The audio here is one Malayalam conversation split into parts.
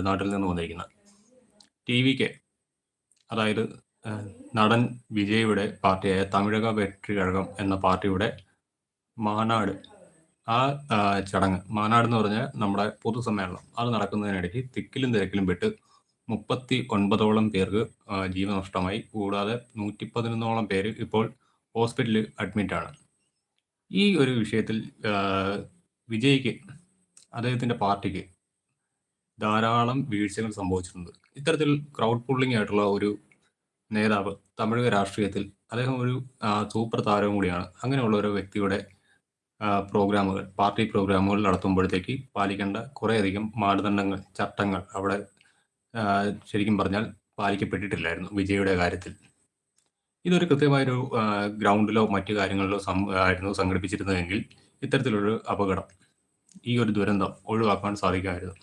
തമിഴ്നാട്ടിൽ നിന്ന് വന്നിരിക്കുന്നത് ടി വി കെ അതായത് നടൻ വിജയുടെ പാർട്ടിയായ തമിഴക വെട്രി കഴകം എന്ന പാർട്ടിയുടെ മാനാട് ആ ചടങ്ങ് മാനാട് എന്ന് പറഞ്ഞാൽ നമ്മുടെ പൊതുസമ്മേളനം അത് നടക്കുന്നതിനിടയ്ക്ക് തിക്കിലും തിരക്കിലും പെട്ട് മുപ്പത്തി ഒൻപതോളം പേർക്ക് ജീവനഷ്ടമായി കൂടാതെ നൂറ്റി പതിനൊന്നോളം പേര് ഇപ്പോൾ ഹോസ്പിറ്റലിൽ അഡ്മിറ്റാണ് ഈ ഒരു വിഷയത്തിൽ വിജയ്ക്ക് അദ്ദേഹത്തിന്റെ പാർട്ടിക്ക് ധാരാളം വീഴ്ചകൾ സംഭവിച്ചിട്ടുണ്ട്. ഇത്തരത്തിൽ ക്രൗഡ് പുള്ളിംഗ് ആയിട്ടുള്ള ഒരു നേതാവ് തമിഴക രാഷ്ട്രീയത്തിൽ അദ്ദേഹം ഒരു സൂപ്പർ താരവും കൂടിയാണ്. അങ്ങനെയുള്ള ഒരു വ്യക്തിയുടെ പ്രോഗ്രാമുകൾ പാർട്ടി പ്രോഗ്രാമുകൾ നടത്തുമ്പോഴത്തേക്ക് പാലിക്കേണ്ട കുറേയധികം മാനദണ്ഡങ്ങൾ ചട്ടങ്ങൾ അവിടെ ശരിക്കും പറഞ്ഞാൽ പാലിക്കപ്പെട്ടിട്ടില്ലായിരുന്നു വിജയുടെ കാര്യത്തിൽ. ഇതൊരു കൃത്യമായൊരു ഗ്രൗണ്ടിലോ മറ്റു കാര്യങ്ങളിലോ ആയിരുന്നു സംഘടിപ്പിച്ചിരുന്നതെങ്കിൽ ഇത്തരത്തിലൊരു അപകടം ഈ ഒരു ദുരന്തം ഒഴിവാക്കാൻ സാധിക്കുമായിരുന്നു.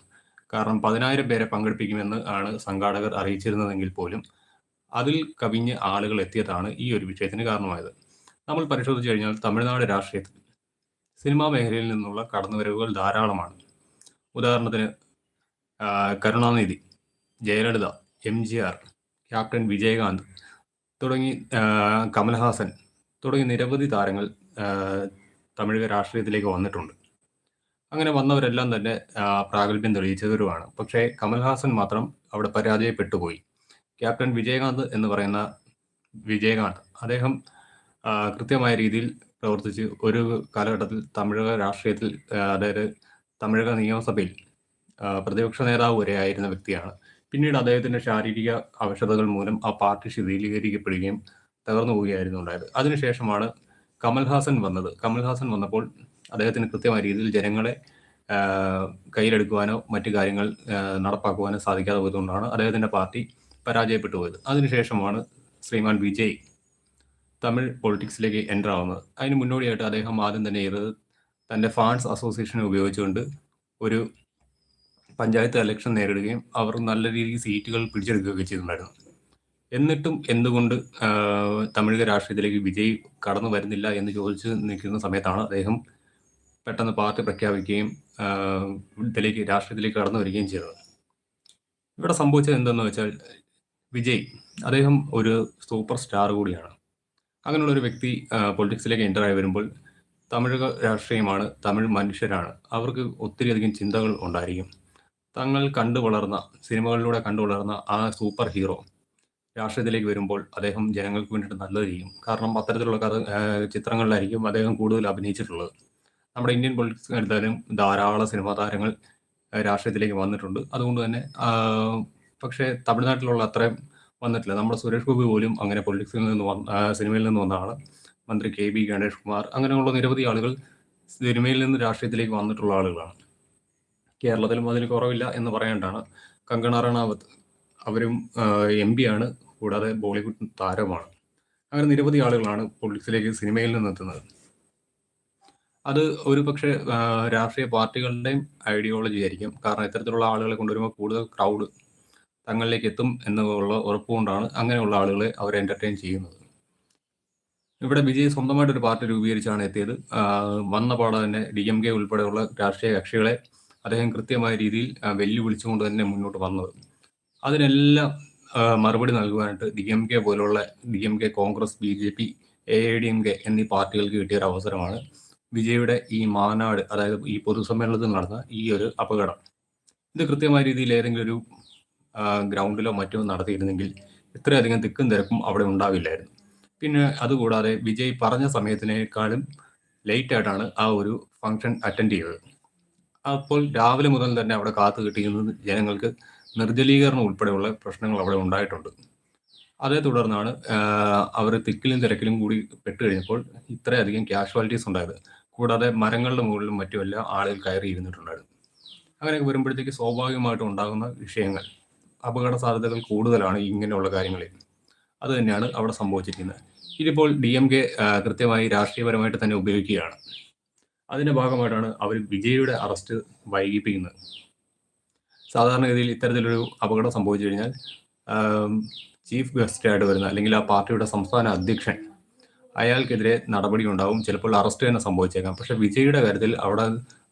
കാരണം പതിനായിരം പേരെ പങ്കെടുപ്പിക്കുമെന്ന് ആണ് സംഘാടകർ അറിയിച്ചിരുന്നതെങ്കിൽ പോലും അതിൽ കവിഞ്ഞ് ആളുകൾ എത്തിയതാണ് ഈ ഒരു വിഷയത്തിന് കാരണമായത്. നമ്മൾ പരിശോധിച്ചു കഴിഞ്ഞാൽ തമിഴ്നാട് രാഷ്ട്രീയത്തിൽ സിനിമാ മേഖലയിൽ നിന്നുള്ള കടന്നുവരവുകൾ ധാരാളമാണ്. ഉദാഹരണത്തിന് Karunanidhi Jayalalithaa M G R captain Vijayakanth തുടങ്ങി കമൽഹാസൻ തുടങ്ങി നിരവധി താരങ്ങൾ തമിഴ് രാഷ്ട്രീയത്തിലേക്ക് വന്നിട്ടുണ്ട്. അങ്ങനെ വന്നവരെല്ലാം തന്നെ പ്രാഗൽഭ്യം തെളിയിച്ചവരുമാണ്. പക്ഷേ കമൽഹാസൻ മാത്രം അവിടെ പരാജയപ്പെട്ടുപോയി. ക്യാപ്റ്റൻ വിജയകാന്ത് എന്ന് പറയുന്ന വിജയകാന്ത് അദ്ദേഹം കൃത്യമായ രീതിയിൽ പ്രവർത്തിച്ച് ഒരു കാലഘട്ടത്തിൽ തമിഴക രാഷ്ട്രീയത്തിൽ അതായത് തമിഴക നിയമസഭയിൽ പ്രതിപക്ഷ നേതാവ് വരെ ആയിരുന്ന വ്യക്തിയാണ്. പിന്നീട് അദ്ദേഹത്തിന്റെ ശാരീരിക അവശതകൾ മൂലം ആ പാർട്ടി ശിഥിലീകരിക്കപ്പെടുകയും തകർന്നു പോവുകയായിരുന്നു ഉണ്ടായത്. അതിനുശേഷമാണ് കമൽഹാസൻ വന്നത്. കമൽഹാസൻ വന്നപ്പോൾ അദ്ദേഹത്തിന് കൃത്യമായ രീതിയിൽ ജനങ്ങളെ കയ്യിലെടുക്കുവാനോ മറ്റു കാര്യങ്ങൾ നടപ്പാക്കുവാനോ സാധിക്കാതെ പോയതുകൊണ്ടാണ് അദ്ദേഹത്തിന്റെ പാർട്ടി പരാജയപ്പെട്ടു പോയത്. അതിനുശേഷമാണ് ശ്രീമാൻ വിജയ് തമിഴ് പൊളിറ്റിക്സിലേക്ക് എന്റർ ആവുന്നത്. അതിന് മുന്നോടിയായിട്ട് അദ്ദേഹം ആദ്യം തന്നെ ചെയ്തത് തന്റെ ഫാൻസ് അസോസിയേഷനെ ഉപയോഗിച്ചുകൊണ്ട് ഒരു പഞ്ചായത്ത് ഇലക്ഷൻ നേരിടുകയും അവർ നല്ല രീതിയിൽ സീറ്റുകൾ പിടിച്ചെടുക്കുകയൊക്കെ ചെയ്തിട്ടുണ്ടായിരുന്നു. എന്നിട്ടും എന്തുകൊണ്ട് തമിഴ് തമിഴക രാഷ്ട്രീയത്തിലേക്ക് വിജയ് കടന്നു വരുന്നില്ല എന്ന് ചോദിച്ചു നിൽക്കുന്ന സമയത്താണ് അദ്ദേഹം പെട്ടെന്ന് പാർട്ടി പ്രഖ്യാപിക്കുകയും ഡൽഹിക്ക് രാഷ്ട്രീയത്തിലേക്ക് കടന്നു വരികയും ചെയ്തത്. ഇവിടെ സംഭവിച്ചത് എന്തെന്ന് വെച്ചാൽ വിജയ് അദ്ദേഹം ഒരു സൂപ്പർ സ്റ്റാർ കൂടിയാണ്. അങ്ങനെയുള്ള ഒരു വ്യക്തി പൊളിറ്റിക്സിലേക്ക് എന്റർ ആയി വരുമ്പോൾ തമിഴ് രാഷ്ട്രീയമാണ് തമിഴ് മനുഷ്യരാണ്. അവർക്ക് ഒത്തിരിയധികം ചിന്തകൾ ഉണ്ടായിരിക്കും. തങ്ങൾ കണ്ടു വളർന്ന സിനിമകളിലൂടെ കണ്ടു വളർന്ന ആ സൂപ്പർ ഹീറോ രാഷ്ട്രീയത്തിലേക്ക് വരുമ്പോൾ അദ്ദേഹം ജനങ്ങൾക്ക് വേണ്ടിയിട്ട് നല്ലത് ചെയ്യും. കാരണം അത്തരത്തിലുള്ള ചിത്രങ്ങളിലായിരിക്കും അദ്ദേഹം കൂടുതൽ അഭിനയിച്ചിട്ടുള്ളത്. നമ്മുടെ ഇന്ത്യൻ പൊളിറ്റിക്സ് എടുത്താലും ധാരാളം സിനിമാ താരങ്ങൾ രാഷ്ട്രീയത്തിലേക്ക് വന്നിട്ടുണ്ട്. അതുകൊണ്ട് തന്നെ പക്ഷേ തമിഴ്നാട്ടിലുള്ള അത്രയും വന്നിട്ടില്ല. നമ്മുടെ സുരേഷ് ഗോപി പോലും അങ്ങനെ പൊളിറ്റിക്സിൽ നിന്ന് വന്ന സിനിമയിൽ നിന്ന് വന്ന വന്നതാണ്. മന്ത്രി കെ ബി ഗണേഷ് കുമാർ അങ്ങനെയുള്ള നിരവധി ആളുകൾ സിനിമയിൽ നിന്ന് രാഷ്ട്രീയത്തിലേക്ക് വന്നിട്ടുള്ള ആളുകളാണ്. കേരളത്തിലും അതിന് കുറവില്ല എന്ന് പറയേണ്ടാണ് കങ്കണ റണാവത്ത് അവരും എം പി ആണ് കൂടാതെ ബോളിവുഡ് താരമാണ് അങ്ങനെ നിരവധി ആളുകളാണ് പൊളിറ്റിക്സിലേക്ക് സിനിമയിൽ നിന്ന് എത്തുന്നത്. അത് ഒരു പക്ഷേ രാഷ്ട്രീയ പാർട്ടികളുടെയും ഐഡിയോളജി ആയിരിക്കും. കാരണം ഇത്തരത്തിലുള്ള ആളുകളെ കൊണ്ടുവരുമ്പോൾ കൂടുതൽ ക്രൗഡ് തങ്ങളിലേക്ക് എത്തും എന്നുള്ള ഉറപ്പുകൊണ്ടാണ് അങ്ങനെയുള്ള ആളുകളെ അവർ എന്റർടൈൻ ചെയ്യുന്നത്. ഇവിടെ വിജയ് സ്വന്തമായിട്ട് ഒരു പാർട്ടി രൂപീകരിച്ചാണ് എത്തിയത്. വന്ന പാടെ തന്നെ ഡി എം കെ ഉൾപ്പെടെയുള്ള രാഷ്ട്രീയ കക്ഷികളെ അദ്ദേഹം കൃത്യമായ രീതിയിൽ വെല്ലുവിളിച്ചുകൊണ്ട് തന്നെ മുന്നോട്ട് വന്നത്. അതിനെല്ലാം മറുപടി നൽകുവാനായിട്ട് ഡി എം കെ പോലുള്ള D M K Congress B J P A I D M K എന്നീ പാർട്ടികൾക്ക് കിട്ടിയ ഒരു അവസരമാണ് വിജയുടെ ഈ മാനാട് അതായത് ഈ പൊതുസമ്മേളനത്തിൽ നടന്ന ഈ ഒരു അപകടം. ഇത് കൃത്യമായ രീതിയിൽ ഏതെങ്കിലും ഒരു ഗ്രൗണ്ടിലോ മറ്റോ നടത്തിയിരുന്നെങ്കിൽ ഇത്രയധികം തിക്കും തിരക്കും അവിടെ ഉണ്ടാവില്ലായിരുന്നു. പിന്നെ അതുകൂടാതെ വിജയ് പറഞ്ഞ സമയത്തിനേക്കാളും ലേറ്റ് ആയിട്ടാണ് ആ ഒരു ഫംഗ്ഷൻ അറ്റൻഡ് ചെയ്തത്. അപ്പോൾ രാവിലെ മുതൽ തന്നെ അവിടെ കാത്തു കിട്ടിയിരുന്നത് ജനങ്ങൾക്ക് നിർജലീകരണം ഉൾപ്പെടെയുള്ള പ്രശ്നങ്ങൾ അവിടെ ഉണ്ടായിട്ടുണ്ട്. അതേ തുടർന്നാണ് അവർ തിക്കിലും തിരക്കിലും കൂടി പെട്ട് കഴിഞ്ഞപ്പോൾ ഇത്രയധികം കാഷ്വാലിറ്റീസ് ഉണ്ടായത്. കൂടാതെ മരങ്ങളുടെ മുകളിലും മറ്റുമെല്ലാം ആളുകൾ കയറി ഇരുന്നിട്ടുണ്ടായിരുന്നു. അങ്ങനെയൊക്കെ വരുമ്പോഴത്തേക്ക് സ്വാഭാവികമായിട്ടും ഉണ്ടാകുന്ന വിഷയങ്ങൾ അപകട സാധ്യതകൾ കൂടുതലാണ് ഇങ്ങനെയുള്ള കാര്യങ്ങളിൽ. അത് തന്നെയാണ് അവിടെ സംഭവിച്ചിരിക്കുന്നത്. ഇതിപ്പോൾ ഡി എം കെ കൃത്യമായി രാഷ്ട്രീയപരമായിട്ട് തന്നെ ഉപയോഗിക്കുകയാണ്. അതിന്റെ ഭാഗമായിട്ടാണ് അവർ വിജയുടെ അറസ്റ്റ് വൈകിപ്പിക്കുന്നത്. സാധാരണഗതിയിൽ ഇത്തരത്തിലൊരു അപകടം സംഭവിച്ചു കഴിഞ്ഞാൽ ചീഫ് ഗസ്റ്റായിട്ട് വരുന്ന അല്ലെങ്കിൽ ആ പാർട്ടിയുടെ സംസ്ഥാന അധ്യക്ഷൻ അയാൾക്കെതിരെ നടപടി ഉണ്ടാവും ചിലപ്പോൾ അറസ്റ്റ് തന്നെ സംഭവിച്ചേക്കാം. പക്ഷെ വിജയുടെ കാര്യത്തിൽ അവിടെ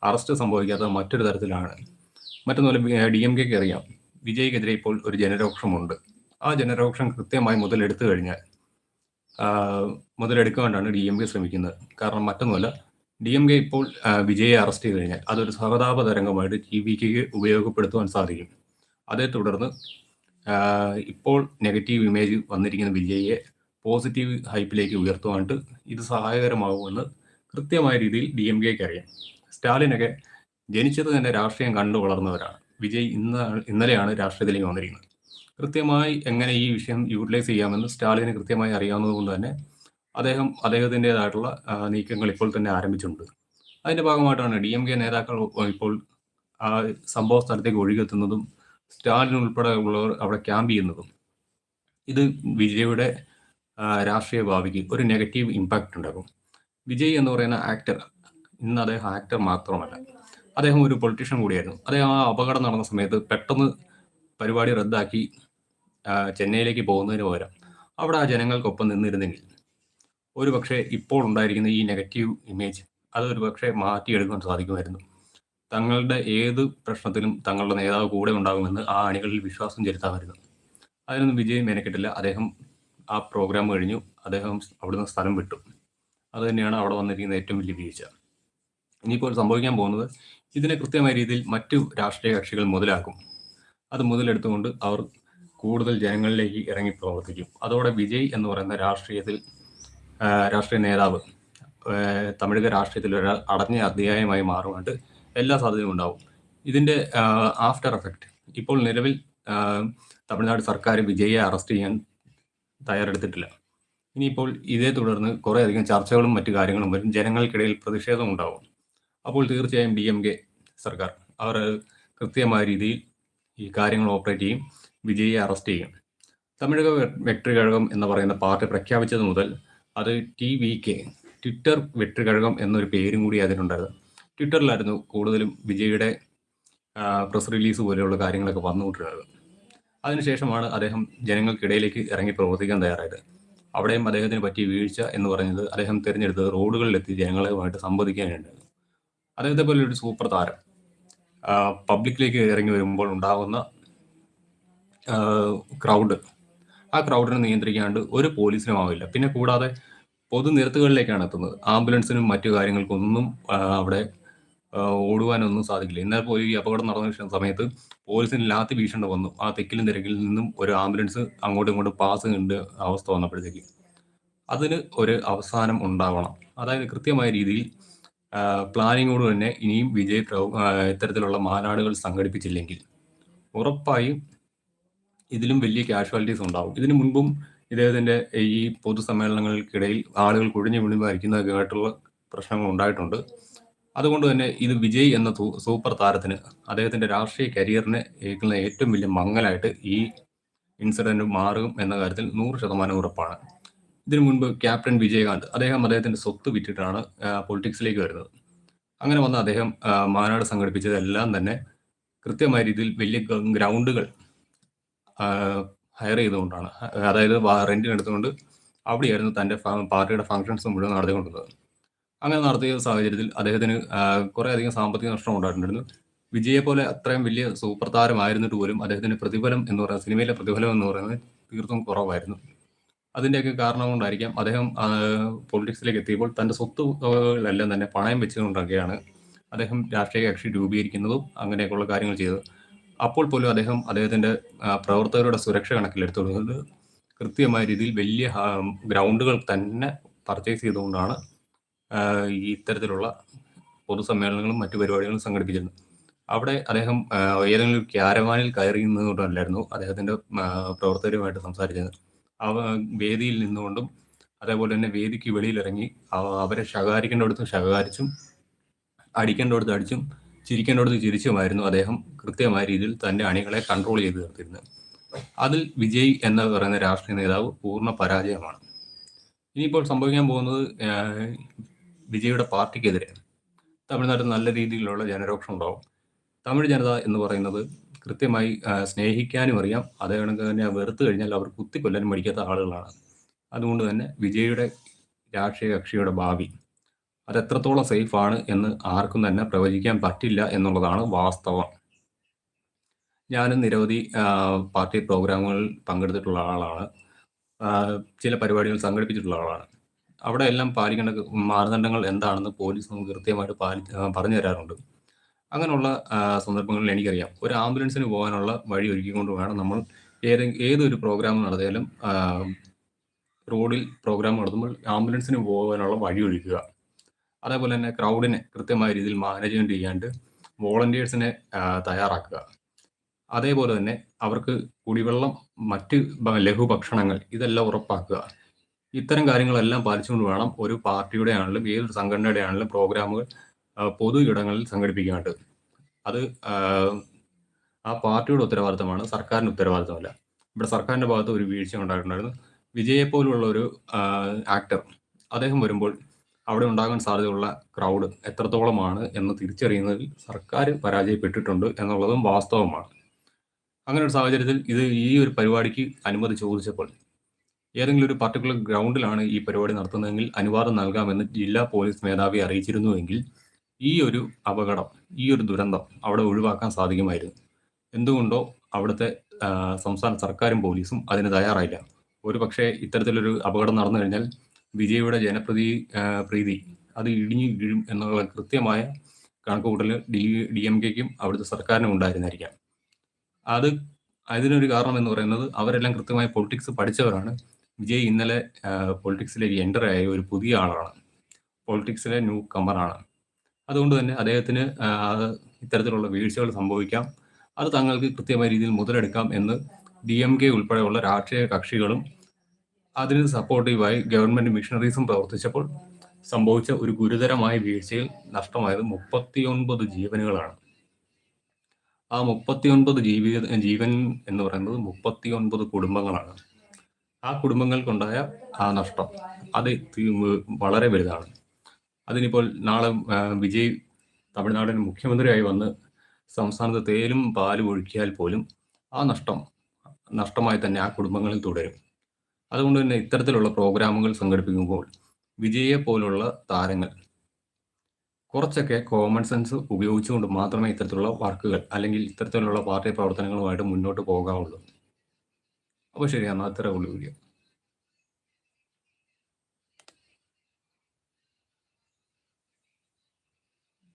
അറസ്റ്റ് സംഭവിക്കാത്ത മറ്റൊരു തരത്തിലാണ്. മറ്റൊന്നുമല്ല ഡി എം കെക്ക് അറിയാം. വിജയ്ക്കെതിരെ ഇപ്പോൾ ഒരു ജനരോക്ഷമുണ്ട്. ആ ജനരോക്ഷം കൃത്യമായി മുതലെടുത്തു കഴിഞ്ഞാൽ മുതലെടുക്കാണ്ടാണ് ഡി എം കെ ശ്രമിക്കുന്നത്. കാരണം മറ്റൊന്നുമല്ല ഡി എം കെ ഇപ്പോൾ വിജയെ അറസ്റ്റ് ചെയ്ത് കഴിഞ്ഞാൽ അതൊരു സഹതാപ തരംഗമായിട്ട് ടി വി കെക്ക് ഉപയോഗപ്പെടുത്തുവാൻ സാധിക്കും. അതേ തുടർന്ന് ഇപ്പോൾ നെഗറ്റീവ് ഇമേജ് വന്നിരിക്കുന്ന വിജയെ പോസിറ്റീവ് ഹൈപ്പിലേക്ക് ഉയർത്തുവാനായിട്ട് ഇത് സഹായകരമാകുമെന്ന് കൃത്യമായ രീതിയിൽ ഡി എം കെക്ക് അറിയാം. സ്റ്റാലിനൊക്കെ ജനിച്ചത് തന്നെ രാഷ്ട്രീയം കണ്ടു വളർന്നവരാണ്. വിജയ് ഇന്ന് ഇന്നലെയാണ് രാഷ്ട്രീയത്തിലേക്ക് വന്നിരിക്കുന്നത്. കൃത്യമായി എങ്ങനെ ഈ വിഷയം യൂട്ടിലൈസ് ചെയ്യാമെന്ന് സ്റ്റാലിന് കൃത്യമായി അറിയാവുന്നതുകൊണ്ട് തന്നെ അദ്ദേഹം അദ്ദേഹത്തിന്റെതായിട്ടുള്ള നീക്കങ്ങൾ ഇപ്പോൾ തന്നെ ആരംഭിച്ചിട്ടുണ്ട്. അതിന്റെ ഭാഗമായിട്ടാണ് ഡി എം കെ നേതാക്കൾ ഇപ്പോൾ സംഭവ സ്ഥലത്തേക്ക് ഒഴുകെത്തുന്നതും സ്റ്റാലിൻ ഉൾപ്പെടെ ഉള്ളവർ അവിടെ ക്യാമ്പ് ചെയ്യുന്നതും. ഇത് വിജയുടെ രാഷ്ട്രീയ ഭാവിക്ക് ഒരു നെഗറ്റീവ് ഇമ്പാക്റ്റ് ഉണ്ടാകും. വിജയ് എന്ന് പറയുന്ന ആക്ടർ ഇന്ന് അദ്ദേഹം ആക്ടർ മാത്രമല്ല അദ്ദേഹം ഒരു പൊളിറ്റീഷ്യൻ കൂടിയായിരുന്നു. അദ്ദേഹം ആ അപകടം നടന്ന സമയത്ത് പെട്ടെന്ന് പരിപാടി റദ്ദാക്കി ചെന്നൈയിലേക്ക് പോകുന്നതിന് പകരം അവിടെ ആ ജനങ്ങൾക്കൊപ്പം നിന്നിരുന്നെങ്കിൽ ഒരു പക്ഷേ ഇപ്പോൾ ഉണ്ടായിരിക്കുന്ന ഈ നെഗറ്റീവ് ഇമേജ് അത് ഒരു പക്ഷേ മാറ്റിയെടുക്കാൻ സാധിക്കുമായിരുന്നു. തങ്ങളുടെ ഏത് പ്രശ്നത്തിലും തങ്ങളുടെ നേതാവ് കൂടെ ഉണ്ടാകുമെന്ന് ആ അണികളിൽ വിശ്വാസം ചെലുത്താമായിരുന്നു. അതിനൊന്നും വിജയം മെനക്കെട്ടില്ല. അദ്ദേഹം ആ പ്രോഗ്രാം കഴിഞ്ഞു. അദ്ദേഹം അവിടുന്ന് സ്ഥലം വിട്ടു. അത് തന്നെയാണ് അവിടെ വന്നിരിക്കുന്ന ഏറ്റവും വലിയ വീഴ്ച. ഇനിയിപ്പോൾ സംഭവിക്കാൻ പോകുന്നത് ഇതിനെ കൃത്യമായ രീതിയിൽ മറ്റു രാഷ്ട്രീയ കക്ഷികൾ മുതലാക്കും. അത് മുതലെടുത്തുകൊണ്ട് അവർ കൂടുതൽ ജനങ്ങളിലേക്ക് ഇറങ്ങി പ്രവർത്തിക്കും. അതോടെ വിജയ് എന്ന് പറയുന്ന രാഷ്ട്രീയത്തിൽ രാഷ്ട്രീയ നേതാവ് തമിഴക രാഷ്ട്രീയത്തിൽ ഒരു അടഞ്ഞ അധ്യായമായി മാറുവാണ്ട് എല്ലാ സാധ്യതയും ഉണ്ടാവും. ഇതിന്റെ ആഫ്റ്റർ എഫക്റ്റ് ഇപ്പോൾ നിലവിൽ തമിഴ്നാട് സർക്കാർ വിജയെ അറസ്റ്റ് ചെയ്യാൻ തയ്യാറെടുത്തിട്ടില്ല. ഇനിയിപ്പോൾ ഇതേ തുടർന്ന് കുറേ അധികം ചർച്ചകളും മറ്റു കാര്യങ്ങളും വരും. ജനങ്ങൾക്കിടയിൽ പ്രതിഷേധം ഉണ്ടാവും. അപ്പോൾ തീർച്ചയായും ഡി എം കെ സർക്കാർ അവർ കൃത്യമായ രീതിയിൽ ഈ കാര്യങ്ങൾ ഓപ്പറേറ്റ് ചെയ്യും. വിജയിയെ അറസ്റ്റ് ചെയ്യും. തമിഴക വെട്ടി വെട്രി കഴകം എന്ന് പറയുന്ന പാർട്ടി പ്രഖ്യാപിച്ചത് മുതൽ അത് ടി വി കെ ട്വിറ്റർ വെട്ടി കഴകം എന്നൊരു പേരും കൂടി അതിനുണ്ടായിരുന്നു. ട്വിറ്ററിലായിരുന്നു കൂടുതലും വിജയുടെ പ്രസ് റിലീസ് പോലെയുള്ള കാര്യങ്ങളൊക്കെ വന്നുകൊണ്ടിരുന്നത്. അതിനുശേഷമാണ് അദ്ദേഹം ജനങ്ങൾക്കിടയിലേക്ക് ഇറങ്ങി പ്രവർത്തിക്കാൻ തയ്യാറായത്. അവിടെയും അദ്ദേഹത്തിന് പറ്റിയ വീഴ്ച എന്ന് പറഞ്ഞത് അദ്ദേഹം തിരഞ്ഞെടുത്തത് റോഡുകളിലെത്തി ജനങ്ങളുമായിട്ട് സംവദിക്കാനുണ്ട്. അദ്ദേഹത്തെ പോലെ ഒരു സൂപ്പർ താരം. പബ്ലിക്കിലേക്ക് ഇറങ്ങി വരുമ്പോൾ ഉണ്ടാകുന്ന ക്രൗഡ് ആ ക്രൗഡിനെ നിയന്ത്രിക്കാണ്ട് ഒരു പോലീസിനും ആവില്ല. പിന്നെ കൂടാതെ പൊതുനിരത്തുകളിലേക്കാണ് എത്തുന്നത്. ആംബുലൻസിനും മറ്റു കാര്യങ്ങൾക്കൊന്നും അവിടെ ഓടുവാനൊന്നും സാധിക്കില്ല. എന്നാൽ പോലും ഈ അപകടം നടന്ന സമയത്ത് പോലീസിന് ലാത്തി ഭീഷണി വന്നു. ആ തെക്കിലും തിരക്കിൽ നിന്നും ഒരു ആംബുലൻസ് അങ്ങോട്ടും ഇങ്ങോട്ടും പാസ് കണ്ട് അവസ്ഥ വന്നപ്പോഴത്തേക്ക്. അതിന് ഒരു അവസാനം ഉണ്ടാവണം. അതായത് കൃത്യമായ രീതിയിൽ പ്ലാനിങ്ങോട് തന്നെ ഇനിയും വിജയ് ഇത്തരത്തിലുള്ള മാനാടുകൾ സംഘടിപ്പിച്ചില്ലെങ്കിൽ ഉറപ്പായും ഇതിലും വലിയ കാഷ്വാലിറ്റീസ് ഉണ്ടാവും. ഇതിനു മുൻപും ഇദ്ദേഹത്തിന്റെ ഈ പൊതുസമ്മേളനങ്ങൾക്കിടയിൽ ആളുകൾ കുഴിഞ്ഞു വീണ് ആയിട്ടുള്ള പ്രശ്നങ്ങൾ ഉണ്ടായിട്ടുണ്ട്. അതുകൊണ്ട് തന്നെ ഇത് വിജയ് എന്ന സൂപ്പർ താരത്തിന് അദ്ദേഹത്തിന്റെ രാഷ്ട്രീയ കരിയറിന് ഏൽക്കുന്ന ഏറ്റവും വലിയ മങ്ങലായിട്ട് ഈ ഇൻസിഡന്റ് മാറും എന്ന കാര്യത്തിൽ നൂറ് ശതമാനം ഉറപ്പാണ്. ഇതിനു മുൻപ് ക്യാപ്റ്റൻ വിജയകാന്ത് അദ്ദേഹം അദ്ദേഹത്തിന്റെ സ്വത്ത് വിറ്റിട്ടാണ് പൊളിറ്റിക്സിലേക്ക് വരുന്നത്. അങ്ങനെ വന്ന അദ്ദേഹം മാനാട് സംഘടിപ്പിച്ചതെല്ലാം തന്നെ കൃത്യമായ രീതിയിൽ വലിയ ഗ്രൗണ്ടുകൾ ഹയർ ചെയ്തുകൊണ്ടാണ്. അതായത് റെന്റിനെടുത്തുകൊണ്ട് അവിടെയായിരുന്നു തന്റെ പാർട്ടിയുടെ ഫങ്ഷൻസ് മുഴുവൻ നടത്തിക്കൊണ്ടിരുന്നത്. അങ്ങനെ നടത്തിയ സാഹചര്യത്തിൽ അദ്ദേഹത്തിന് കുറെ അധികം സാമ്പത്തിക നഷ്ടം ഉണ്ടായിട്ടുണ്ടായിരുന്നു. വിജയെ പോലെ അത്രയും വലിയ സൂപ്പർ താരമായിരുന്നിട്ട് പോലും അദ്ദേഹത്തിന്റെ പ്രതിഫലം എന്ന് പറയുന്നത് സിനിമയിലെ പ്രതിഫലം എന്ന് പറയുന്നത് തീർത്തും കുറവായിരുന്നു. അതിന്റെയൊക്കെ കാരണം കൊണ്ടായിരിക്കാം അദ്ദേഹം പൊളിറ്റിക്സിലേക്ക് എത്തിയപ്പോൾ തന്റെ സ്വത്തുകളെല്ലാം തന്നെ പണയം വെച്ചുകൊണ്ടൊക്കെയാണ് അദ്ദേഹം രാഷ്ട്രീയ കക്ഷി രൂപീകരിക്കുന്നതും അങ്ങനെയൊക്കെയുള്ള കാര്യങ്ങൾ ചെയ്തത്. അപ്പോൾ പോലും അദ്ദേഹം അദ്ദേഹത്തിന്റെ പ്രവർത്തകരുടെ സുരക്ഷ കണക്കിലെടുത്തുകൊണ്ട് കൃത്യമായ രീതിയിൽ വലിയ ഗ്രൗണ്ടുകൾ തന്നെ പർച്ചേസ് ചെയ്തുകൊണ്ടാണ് ഈ ഇത്തരത്തിലുള്ള പൊതുസമ്മേളനങ്ങളും മറ്റു പരിപാടികളും സംഘടിപ്പിച്ചിട്ടുണ്ട് അവിടെ അദ്ദേഹം ഏതെങ്കിലും ക്യാരവാനിൽ കയറി നിന്നുകൊണ്ടല്ലായിരുന്നു അദ്ദേഹത്തിന്റെ ആ, പ്രവർത്തകരുമായിട്ട് സംസാരിച്ചത്. അവ വേദിയിൽ നിന്നുകൊണ്ടും അതേപോലെ തന്നെ വേദിക്ക് വെളിയിലിറങ്ങി അവ- അവരെ ശകാരിക്കേണ്ടടുത്ത് ശകാരിച്ചും അടിക്കേണ്ടടുത്ത് അടിച്ചും ചിരിക്കേണ്ടടുത്ത് ചിരിച്ചുമായിരുന്നു അദ്ദേഹം കൃത്യമായ രീതിയിൽ തന്റെ അണികളെ കൺട്രോൾ ചെയ്ത് തീർത്തിരുന്നത്. അതിൽ വിജയ് എന്ന് പറയുന്ന രാഷ്ട്രീയ നേതാവ് പൂർണ പരാജയമാണ്. ഇനിയിപ്പോൾ സംഭവിക്കാൻ പോകുന്നത് വിജയുടെ പാർട്ടിക്കെതിരെ തമിഴ്നാട്ടിൽ നല്ല രീതിയിലുള്ള ജനരോക്ഷം ഉണ്ടാവും തമിഴ് ജനത എന്ന് പറയുന്നത് കൃത്യമായി സ്നേഹിക്കാനും അറിയാം അതേ കണക്ക് തന്നെ വെറുത്തു കഴിഞ്ഞാൽ അവർ കുത്തിക്കൊല്ലാനും മടിക്കാത്ത ആളുകളാണ് അതുകൊണ്ട് തന്നെ വിജയുടെ രാഷ്ട്രീയ കക്ഷിയുടെ ഭാവി അതെത്രത്തോളം സേഫാണ് എന്ന് ആർക്കും തന്നെ പ്രവചിക്കാൻ പറ്റില്ല എന്നുള്ളതാണ് വാസ്തവം ഞാനും നിരവധി പാർട്ടി പ്രോഗ്രാമുകളിൽ പങ്കെടുത്തിട്ടുള്ള ആളാണ്. ചില പരിപാടികൾ സംഘടിപ്പിച്ചിട്ടുള്ള ആളാണ്. അവിടെ എല്ലാം പാലിക്കേണ്ട മാനദണ്ഡങ്ങൾ എന്താണെന്ന് പോലീസ് നമുക്ക് കൃത്യമായിട്ട് പാലി പറഞ്ഞു തരാറുണ്ട്. അങ്ങനെയുള്ള സന്ദർഭങ്ങളിൽ എനിക്കറിയാം. ഒരു ആംബുലൻസിന് പോകാനുള്ള വഴി ഒരുക്കിക്കൊണ്ട് വേണം നമ്മൾ ഏത് ഏതൊരു പ്രോഗ്രാം നടത്തിയാലും റോഡിൽ പ്രോഗ്രാം നടത്തുമ്പോൾ ആംബുലൻസിന് പോകാനുള്ള വഴി ഒഴിക്കുക അതേപോലെ തന്നെ ക്രൗഡിനെ കൃത്യമായ രീതിയിൽ മാനേജ്മെന്റ് ചെയ്യാണ്ട് വോളണ്ടിയേഴ്സിനെ തയ്യാറാക്കുക. അതേപോലെ തന്നെ അവർക്ക് കുടിവെള്ളം, മറ്റ് ലഘുഭക്ഷണങ്ങൾ ഇതെല്ലാം ഉറപ്പാക്കുക. ഇത്തരം കാര്യങ്ങളെല്ലാം പാലിച്ചുകൊണ്ട് വേണം ഒരു പാർട്ടിയുടെ ആണെങ്കിലും ഏതൊരു സംഘടനയുടെ ആണെങ്കിലും പ്രോഗ്രാമുകൾ പൊതു ഇടങ്ങളിൽ സംഘടിപ്പിക്കാനായിട്ട്. അത് ആ പാർട്ടിയുടെ ഉത്തരവാദിത്തമാണ്. സർക്കാരിന്റെ ഉത്തരവാദിത്തമല്ല. ഇവിടെ സർക്കാരിന്റെ ഭാഗത്ത് ഒരു വീഴ്ച ഉണ്ടായിട്ടുണ്ടായിരുന്നു. വിജയെ പോലുള്ള ഒരു ആക്ടർ അദ്ദേഹം വരുമ്പോൾ അവിടെ ഉണ്ടാകാൻ സാധ്യതയുള്ള ക്രൗഡ് എത്രത്തോളമാണ് എന്ന് തിരിച്ചറിയുന്നതിൽ സർക്കാർ പരാജയപ്പെട്ടിട്ടുണ്ട് എന്നുള്ളതും വാസ്തവമാണ്. അങ്ങനെ ഒരു സാഹചര്യത്തിൽ ഇത് ഈ ഒരു പരിപാടിക്ക് അനുമതി ചോദിച്ചപ്പോൾ ഏതെങ്കിലും ഒരു പർട്ടിക്കുലർ ഗ്രൗണ്ടിലാണ് ഈ പരിപാടി നടത്തുന്നതെങ്കിൽ അനുവാദം നൽകാമെന്ന് ജില്ലാ പോലീസ് മേധാവി അറിയിച്ചിരുന്നുവെങ്കിൽ ഈ ഒരു അപകടം, ഈ ഒരു ദുരന്തം അവിടെ ഒഴിവാക്കാൻ സാധിക്കുമായിരുന്നു. എന്തുകൊണ്ടോ അവിടുത്തെ സംസ്ഥാന സർക്കാരും പോലീസും അതിന് തയ്യാറായില്ല. ഒരു പക്ഷേ ഇത്തരത്തിലൊരു അപകടം നടന്നു കഴിഞ്ഞാൽ വിജയിയുടെ ജനപ്രതി പ്രീതി അത് ഇടിഞ്ഞു വീഴും എന്നുള്ള കൃത്യമായ കണക്കുകൂട്ടൽ ഡി ഡി എം കെക്കും അവിടുത്തെ സർക്കാരിനും ഉണ്ടായിരുന്നായിരിക്കാം. അത് അതിനൊരു കാരണം എന്ന് പറയുന്നത് അവരെല്ലാം കൃത്യമായ പൊളിറ്റിക്സ് പഠിച്ചവരാണ്. വിജയ് ഇന്നലെ പൊളിറ്റിക്സിലേക്ക് എന്റർ ആയ ഒരു പുതിയ ആളാണ്. പൊളിറ്റിക്സിലെ ന്യൂ കമറാണ്. അതുകൊണ്ട് തന്നെ അദ്ദേഹത്തിന് ഇത്തരത്തിലുള്ള വീഴ്ചകൾ സംഭവിക്കാം. അത് തങ്ങൾക്ക് കൃത്യമായ രീതിയിൽ മുതലെടുക്കാം എന്ന് ഡി എം കെ ഉൾപ്പെടെയുള്ള രാഷ്ട്രീയ കക്ഷികളും അതിന് സപ്പോർട്ടീവായി ഗവൺമെന്റ് മിഷണറീസും പ്രവർത്തിച്ചപ്പോൾ സംഭവിച്ച ഒരു ഗുരുതരമായ വീഴ്ചയിൽ നഷ്ടമായത് 39 ജീവനുകളാണ്. ആ 39 ജീവി ജീവൻ എന്ന് പറയുന്നത് 39 കുടുംബങ്ങളാണ്. ആ കുടുംബങ്ങൾക്കുണ്ടായ ആ നഷ്ടം അത് വളരെ വലുതാണ്. അതിനിപ്പോൾ നാളെ വിജയ് തമിഴ്നാടിന് മുഖ്യമന്ത്രിയായി വന്ന് സംസ്ഥാനത്ത് തേലും പാലും ഒഴുക്കിയാൽ പോലും ആ നഷ്ടം നഷ്ടമായി തന്നെ ആ കുടുംബങ്ങളിൽ തുടരും. അതുകൊണ്ട് തന്നെ ഇത്തരത്തിലുള്ള പ്രോഗ്രാമുകൾ സംഘടിപ്പിക്കുമ്പോൾ വിജയെ പോലുള്ള താരങ്ങൾ കുറച്ചൊക്കെ കോമൺ സെൻസ് ഉപയോഗിച്ചുകൊണ്ട് മാത്രമേ ഇത്തരത്തിലുള്ള വർക്കുകൾ അല്ലെങ്കിൽ ഇത്തരത്തിലുള്ള പാർട്ടി പ്രവർത്തനങ്ങളുമായിട്ട് മുന്നോട്ട് പോകാവുള്ളൂ. അപ്പോൾ ശരി എന്നാൽ അത്രേ ഉള്ളൂ വീഡിയോ.